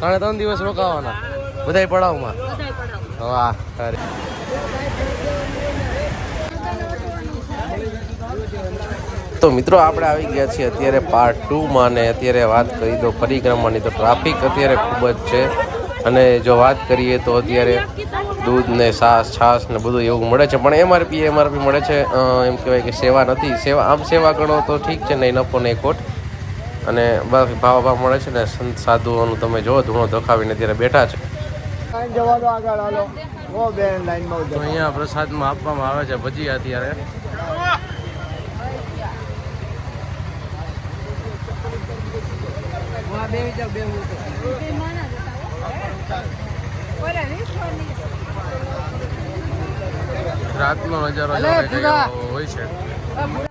ત્રણે ત્રણ દિવસ રોકાવાના. બધાય પડાવમાં. વાહ અરે તો મિત્રો આપણે આવી ગયા છીએ અત્યારે પાર્ટ ટુમાં ને અત્યારે વાત કરી દો પરિક્રમાની. તો ટ્રાફિક અત્યારે ખૂબ જ છે. અને જો વાત કરીએ તો અત્યારે દૂધ ને છાસ છાસ ને બધું એવું મળે છે. પણ એમઆરપી એમઆરપી મળે છે. એમ કહેવાય કે સેવા નથી. સેવા આમ સેવા ગણો તો ઠીક છે નહીં નફો નહીં ખોટ. અને બાકી ભાવ ભાવ મળે છે ને સંત સાધુઓનું તમે જોવો ધૂણો ધોખાવીને અત્યારે બેઠા છે. લાઈન જવા દો આગળ હાલો. ઓ બેન લાઈનમાં તો અહીંયા પ્રસાદમાં આપવામાં આવે છે ભજીયા અત્યારે. રાતનો નજારો હોય છે.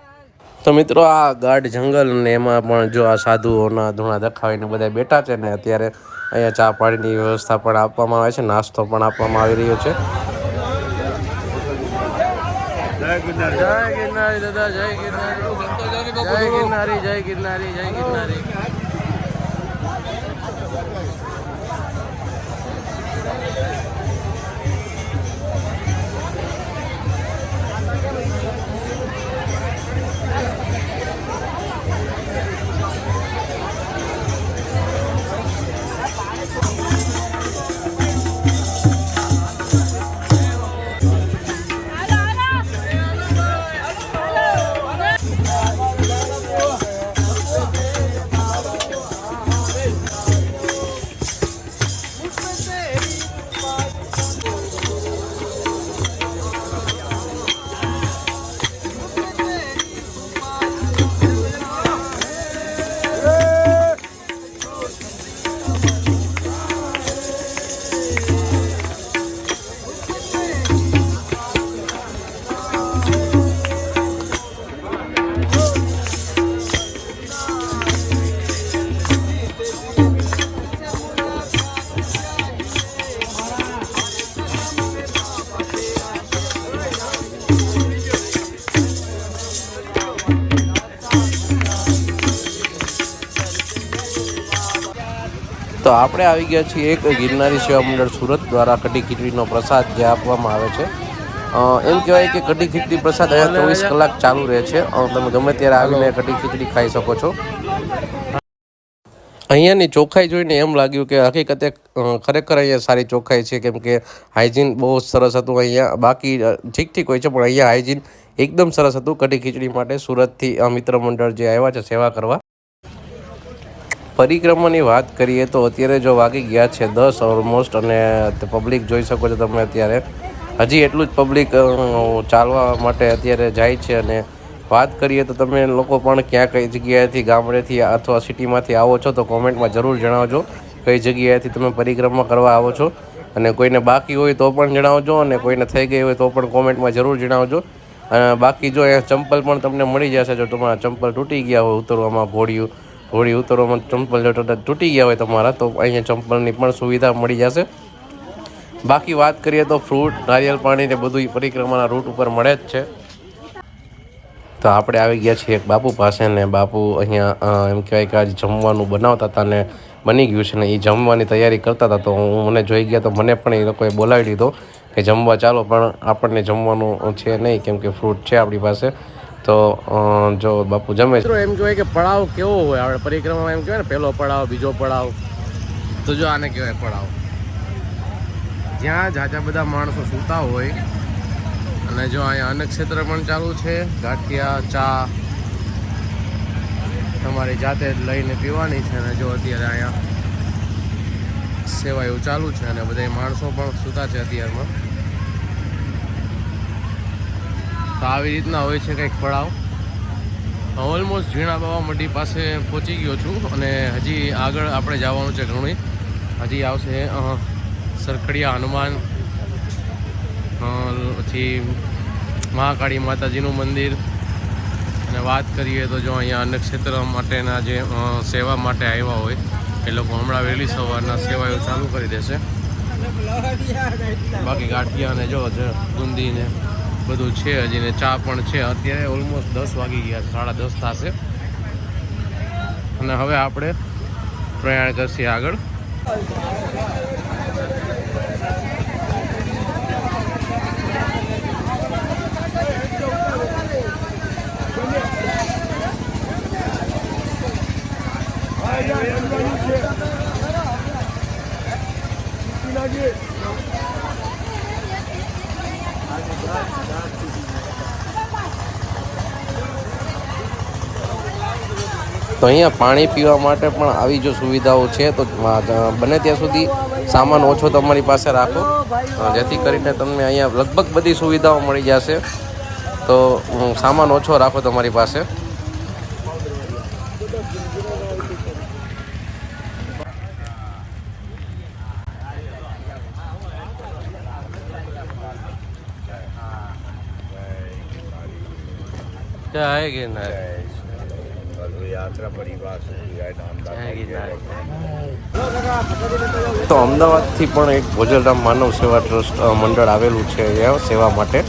તો મિત્રો આ ગાઢ જંગલ ને એમાં પણ જો આ સાધુઓના ધૂણા દખાવીને બધા બેઠા છે ને અત્યારે અહીંયા ચા પાણીની વ્યવસ્થા પણ આપવામાં આવે છે નાસ્તો પણ આપવામાં આવી રહ્યો છે. જય ગિરનારી. દાદા જય ગિરનારી જય ગિરનારી. જય ગિરનારી જય ગિરનારી. તો આપણે આવી ગયા છીએ એક ગિરનારી સેવા મંડળ સુરત દ્વારા કઢી ખીચડીનો પ્રસાદ જે આપવામાં આવે છે. એમ કહેવાય કે કઢી ખીચડી પ્રસાદ અહીંયા ચોવીસ કલાક ચાલુ રહે છે. તમે ગમે ત્યારે આવીને કઢી ખીચડી ખાઈ શકો છો. અહીંયાની ચોખ્ખાઈ જોઈને એમ લાગ્યું કે હકીકતે ખરેખર અહીંયા સારી ચોખ્ખાઈ છે. કેમ કે હાઇજીન બહુ સરસ હતું અહીંયા. બાકી ઠીક ઠીક હોય છે, પણ અહીંયા હાઇજીન એકદમ સરસ હતું કઢી ખીચડી માટે સુરતથી મિત્ર મંડળ જે આવ્યા છે સેવા કરવા. પરિક્રમાની વાત કરીએ તો અત્યારે જો વાગી ગયા છે દસ ઓલમોસ્ટ અને પબ્લિક જોઈ શકો છો તમે અત્યારે. હજી એટલું જ પબ્લિક ચાલવા માટે અત્યારે જાય છે અને વાત કરીએ તો તમે લોકો પણ ક્યાં કઈ જગ્યાએથી, ગામડેથી અથવા સિટીમાંથી આવો છો તો કોમેન્ટમાં જરૂર જણાવજો. કઈ જગ્યાએથી તમે પરિક્રમા કરવા આવો છો અને કોઈને બાકી હોય તો પણ જણાવજો અને કોઈને થઈ ગઈ હોય તો પણ કોમેન્ટમાં જરૂર જણાવજો. અને બાકી જો અહીંયા ચંપલ પણ તમને મળી જશે જો તમારા ચંપલ તૂટી ગયા હોય ઉતરવામાં ઘોડિયું ઘોડી ઉતરવામાં ચંપલ તૂટ- ગયા હોય તમારા, તો અહીંયા ચંપલની પણ સુવિધા મળી જશે. બાકી વાત કરીએ તો ફ્રૂટ નારિયેળ પાણી ને બધું પરિક્રમાના રૂટ ઉપર મળે જ છે. તો આપણે આવી ગયા છીએ એક બાપુ પાસે ને બાપુ અહીંયા એમ કહેવાય કે આજે જમવાનું બનાવતા હતા ને બની ગયું છે ને એ જમવાની તૈયારી કરતા હતા. તો હું, મને જોઈ ગયા તો મને પણ એ લોકોએ બોલાવી દીધો કે જમવા ચાલો, પણ આપણને જમવાનું છે નહીં, કેમ કે ફ્રૂટ છે આપણી પાસે. તો જો બાપુ જમે મિત્રો એમ કહેવાય કે પડાવ કેવો હોય? આપણે પરિક્રમામાં એમ કહેવાય ને પહેલો પડાવ, બીજો પડાવ. તો જો આને કહેવાય પડાવ. જ્યાં જાજા બધા માણસો સૂતા હોય, અને જો અહીંયા અનેક ક્ષેત્ર પણ ચાલુ છે, ગાંઠિયા, ચા, તમારી જાતે જ લઈને પીવાની છે, અને જો અત્યારે અહીંયા સેવા એવું ચાલુ છે, અને બધા માણસો પણ સૂતા છે અત્યારમાં. તો આવી રીતના હોય છે કંઈક પડાવ. ઓલમોસ્ટ ઝીણા બાબા મંડી પાસે પહોંચી ગયો છું અને હજી આગળ આપણે જવાનું છે ઘણું હજી આવશે સરખડિયા હનુમાન પછી મહાકાળી માતાજીનું મંદિર. અને વાત કરીએ તો જો અહીંયા અન્નક્ષેત્ર માટેના જે સેવા માટે આવ્યા હોય, એ લોકો હમણાં વહેલી સવારના સેવાઓ ચાલુ કરી દેશે. બાકી ગાંઠિયા ને જો બુંદી ને બધું છે હજી ને ચા પણ છે. અત્યારે ઓલમોસ્ટ દસ વાગી ગયા છે. સાડા દસ થશે. અને હવે આપણે પ્રયાણ કરશે આગળ. તો અહીંયા પાણી પીવા માટે પણ આવી જો સુવિધાઓ છે તો બને ત્યાં સુધી સામાન ઓછો તમારી પાસે રાખો. જેથી કરીને તમને અહીંયા લગભગ બધી સુવિધાઓ મળી જશે. તો સામાન ઓછો રાખો તમારી પાસે. જય ગિરનાર યાત્રા પરિવાર તો અમદાવાદથી પણ એક ભોજલરામ માનવ સેવા ટ્રસ્ટ મંડળ આવેલું છે સેવા માટે.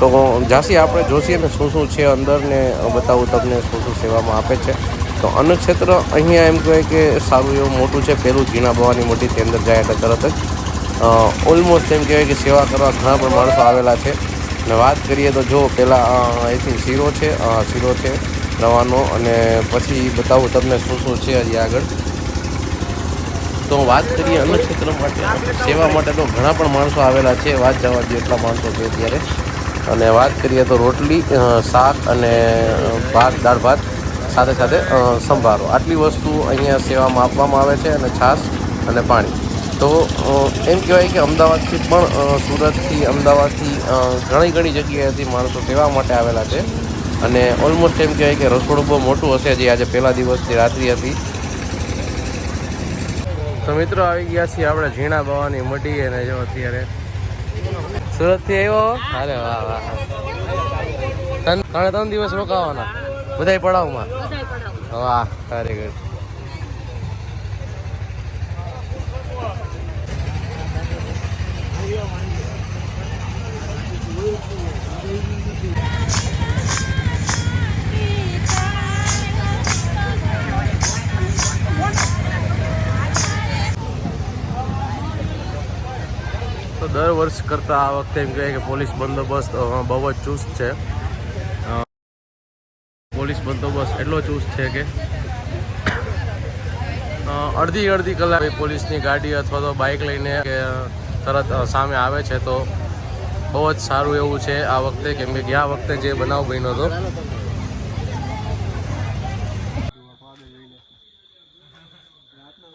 તો ઝાંસી આપણે જોશીએ ને શું શું છે અંદર ને બતાવું તમને શું શું સેવામાં આપે છે. તો અન્ન ક્ષેત્ર અહીંયા એમ કહેવાય કે સારું એવું મોટું છે. પહેલું ઝીણા ભવાની મોટી તે અંદર જાય એટલે તરત જ ઓલમોસ્ટ એમ કહેવાય કે સેવા કરવા ઘણા પણ માણસો આવેલા છે. અને વાત કરીએ તો જો પહેલાં આઈ થિંક શીરો છે શીરો છે. રવાનો અને પછી બતાવું તમને શું શું છે હજી આગળ. તો વાત કરીએ અન્ન માટે. સેવા માટે તો ઘણા પણ માણસો આવેલા છે, વાત જવા દે એટલા માણસો છે અત્યારે. અને વાત કરીએ તો રોટલી શાક અને ભાત, દાળ ભાત, સાથે સાથે સંભારો. આટલી વસ્તુ અહીંયા સેવામાં આપવામાં આવે છે અને છાશ અને પાણી. તો એમ કહેવાય કે અમદાવાદથી પણ સુરતથી, અમદાવાદથી ઘણી ઘણી જગ્યાએથી માણસો સેવા માટે આવેલા છે. અને ઓલમોસ્ટ એમ કહેવાય કે રસોડું બહુ મોટું હશે જે આજે પહેલા દિવસની રાત્રિ હતી. તો મિત્રો આવી ગયા છીએ આપણે ઝીણા બવાની મઢી અને જો અત્યારે સુરતથી આવ્યો અરે વાહ વાહ. ત્રણ ત્રણે દિવસ રોકાવાના. બધાય પડાવમાં? વાહ વેરી તો દર વર્ષ કરતાં આ વખતે એમ કહેવાય કે પોલીસ બંદોબસ્ત બહુ જ ચુસ્ત છે. પોલીસ બંદોબસ્ત એટલો ચુસ્ત છે કે અડધી અડધી કલાક પોલીસની ગાડી અથવા તો બાઇક લઈને કે તરત સામે આવે છે તો બહુ જ સારું એવું છે આ વખતે, કેમ કે ગયા વખતે જે બનાવ બન્યો હતો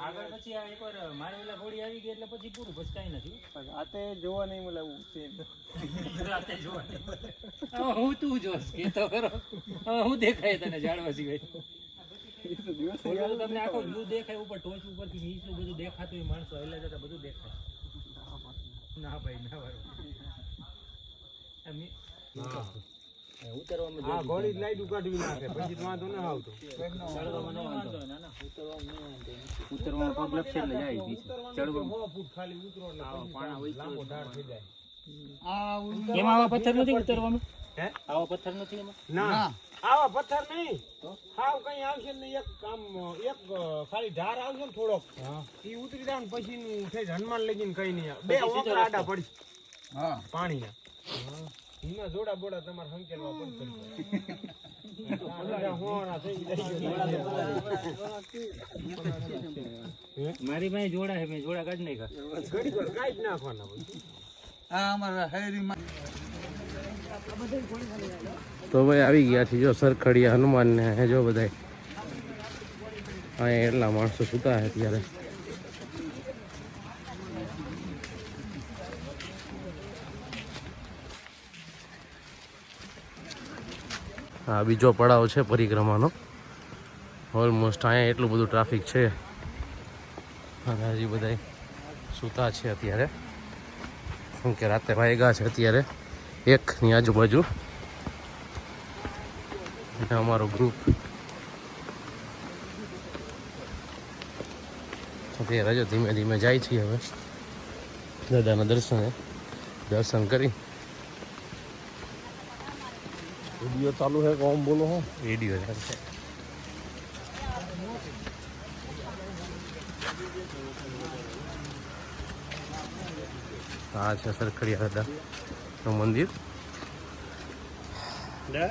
આગળ પછી આ એકવાર મારી ઓલા ગોળી આવી ગઈ એટલે પછી પૂરું પછી કાંઈ નથી રાતે જોવા નહીં મળે એવું છે રાતે જોવા નહીં હું તું જોશ કે તો ખરો. હું દેખાય તને જાણવા સિવાય. તમને આખો વ્યૂ દેખાય ઉપર ટોચ ઉપરથી નીચનું બધું દેખાતું હોય માણસો એટલે જતા બધું દેખાય. ના ભાઈ ના મી- ઉતરવામાં હા લાઈટ ઉકાઢવી નાખે પછી વાંધો ના આવતો. ચડવામાં ન વાંધો ના ના ઉતરવામાં ન વાંધો ઉતરવામાં પગ લપસે એટલે જાય પીછે ફૂટ ખાલી ઉતરો લાંબો ઢાળ થઈ જાય. એમાં આવા પથ્થર નથી ઉતરવામાં? હે? આવા પથ્થર નથી એમાં? ના. આવા પથ્થર નહીં. હાવ કઈ આવશે ને એક આમ એક ખાલી ધાર આવશે ને થોડોક. ઈ ઉતરી જાય ને પછી થઈ. હનુમાન લગીને કઈ નહીં. બે ઓકરા આડા પડી. પાણીના. એના જોડા બોડા તમારે સંકેલવા પડશે બધા. મારી પાસે જોડા છે મેં જોડા કાઢી નાખ્યા. કાઢ નાખવાના હા અમારા હોય. તો ભાઈ આવી ગયા છે જો સરખડિયા હનુમાન ને હે જો બધાય. અહીંયા એટલા માણસો સુતા છે અત્યારે. હા બીજો પડાવ છે પરિક્રમાનો. ઓલમોસ્ટ અહીંયા એટલું બધું ટ્રાફિક છે. અને હજી બધા સૂતા છે અત્યારે. શું કે રાતે વાગ્યા છે અત્યારે એકની આજુબાજુ. અને અમારો ગ્રુપ અત્યારે જો ધીમે ધીમે જાય છીએ હવે. દાદાના દર્શને દર્શન કરી. વીડિયો ચાલુ હે કોમ બોલો હો. વીડિયો છે. આ છે સરખડિયા દાદા નું મંદિર? જય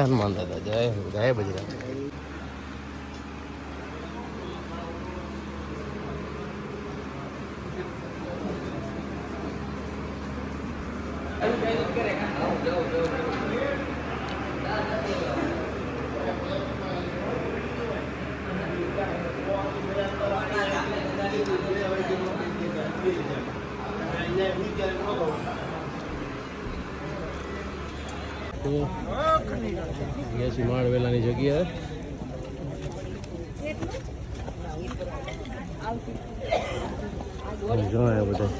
હનુમાન દાદા. જય જય બજરંગ ગયા માળવેલાની જગ્યાએ જોયા બધા.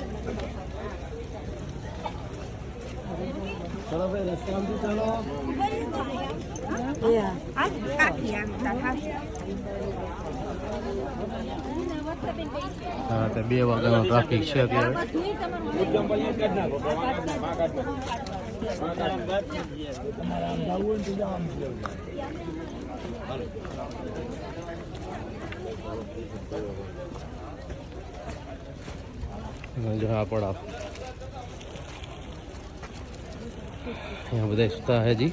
હા તો બે વાગ્યાનો ટ્રાફિક છે અત્યારે. जहाँ पड़ा यहाँ बधाई सुता है जी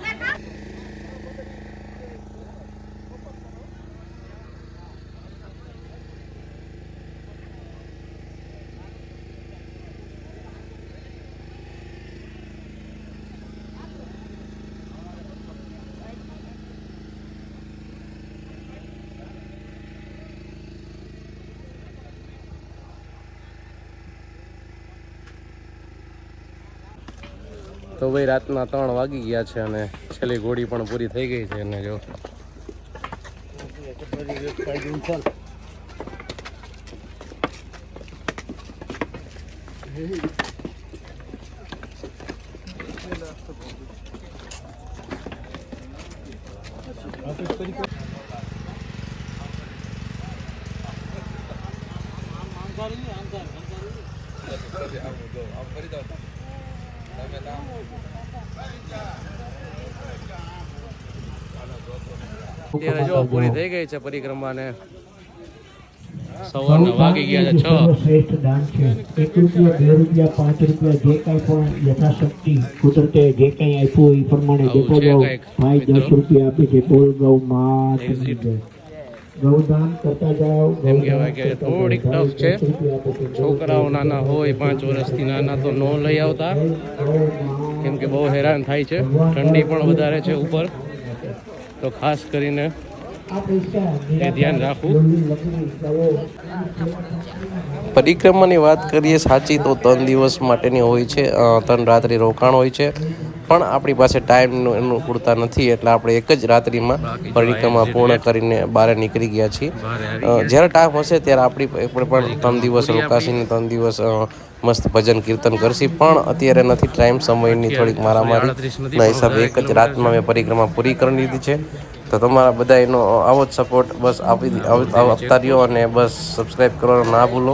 તો ભાઈ રાતના ત્રણ વાગી ગયા છે અને છેલ્લી ઘોડી પણ પૂરી થઈ ગઈ છે અને જો. અત્યારે જો પૂરી થઈ ગઈ છે પરિક્રમાને. સવારના વાગી ગયા છે છ. શ્રેષ્ઠ દાન છે. એક રૂપિયા બે રૂપિયા પાંચ રૂપિયા જે કાંઈ પણ યથાશક્તિ કુદરતે જે કાંઈ આપ્યું એ પ્રમાણે આવું જાઓ ભાઈ દસ રૂપિયા આપી છે બોલ ગૌ માત Exit. ગૌદાન કરતા જાઓ એમ કહેવાય કે થોડીક ટફ છે. છોકરાઓ નાના હોય પાંચ વર્ષથી નાના તો ન લઈ આવતા. કેમ કે બહુ હેરાન થાય છે. ઠંડી પણ વધારે છે ઉપર. તો ખાસ કરીને એ ધ્યાન રાખવું. પરિક્રમાની વાત કરીએ સાચી તો ત્રણ દિવસ માટેની હોય છે. ત્રણ રાત્રિ રોકાણ હોય છે. પણ આપણી પાસે ટાઈમનું એનું પૂરતા નથી એટલે આપણે એક જ રાત્રિમાં પરિક્રમા પૂર્ણ કરીને બહાર નીકળી ગયા છીએ. જ્યારે ટાઈમ હશે ત્યારે આપણી પણ ત્રણ દિવસ રોકાશીને ત્રણ દિવસ મસ્ત ભજન કીર્તન કરશી. પણ અત્યારે નથી ટાઈમ સમયની થોડીક મારામારી. ના હિસાબે એક જ રાતમાં મેં પરિક્રમા પૂરી કરી લીધી છે. તો તમારા બધા એનો આવો જ સપોર્ટ બસ આપી આપતા રહ્યો અને બસ સબસ્ક્રાઈબ કરવાનું ના ભૂલો.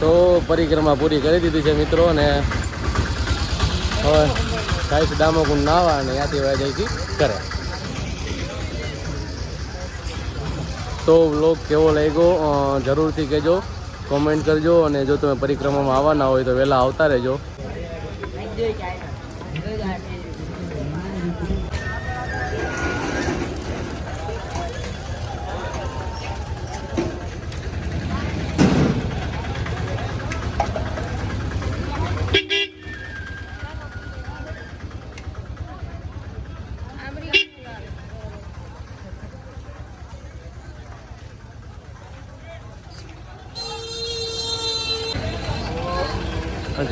તો પરિક્રમા પૂરી કરી દીધી છે મિત્રો અને હવે સાહેબ દામોકુંડ નાવા અને ત્યાંથી જાય કરે તો વ્લોગ કેવો લાગ્યો જરૂરથી કહેજો કોમેન્ટ કરજો અને જો તમે પરિક્રમામાં આવવાના હોય તો વહેલા આવતા રહેજો.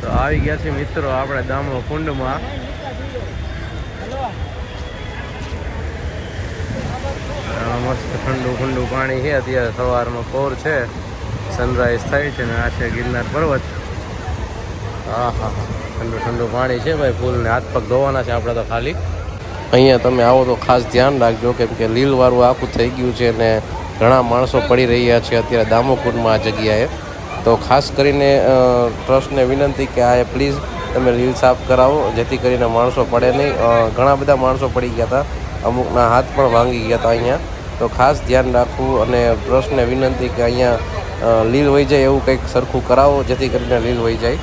તો આવી ગયા છે મિત્રો આપણે દામો કુંડમાં. મસ્ત ઠંડુ ઠંડુ પાણી છે. અત્યારે સવારમાં કોર છે. સનરાઈઝ થાય છે ને આ છે ગિરનાર પર્વત. હા હા ઠંડુ ઠંડુ પાણી છે ભાઈ, ફૂલને હાથ પગ ધોવાના છે આપણે તો ખાલી. અહીંયા તમે આવો તો ખાસ ધ્યાન રાખજો, કેમ કે લીલવાળું આખું થઈ ગયું છે ને ઘણા માણસો પડી રહ્યા છે અત્યારે દામોકુંડમાં આ જગ્યાએ. તો ખાસ કરીને ટ્રસ્ટને વિનંતી કે આ પ્લીઝ તમે લીલ સાફ કરાવો, જેથી કરીને માણસો પડે નહીં. ઘણા બધા માણસો પડી ગયા હતા. અમુકના હાથ પણ ભાંગી ગયા હતા અહીંયા. તો ખાસ ધ્યાન રાખવું અને ટ્રસ્ટને વિનંતી કે અહીંયા લીલ વહી જાય એવું કંઈક સરખું કરાવો, જેથી કરીને લીલ વહી જાય.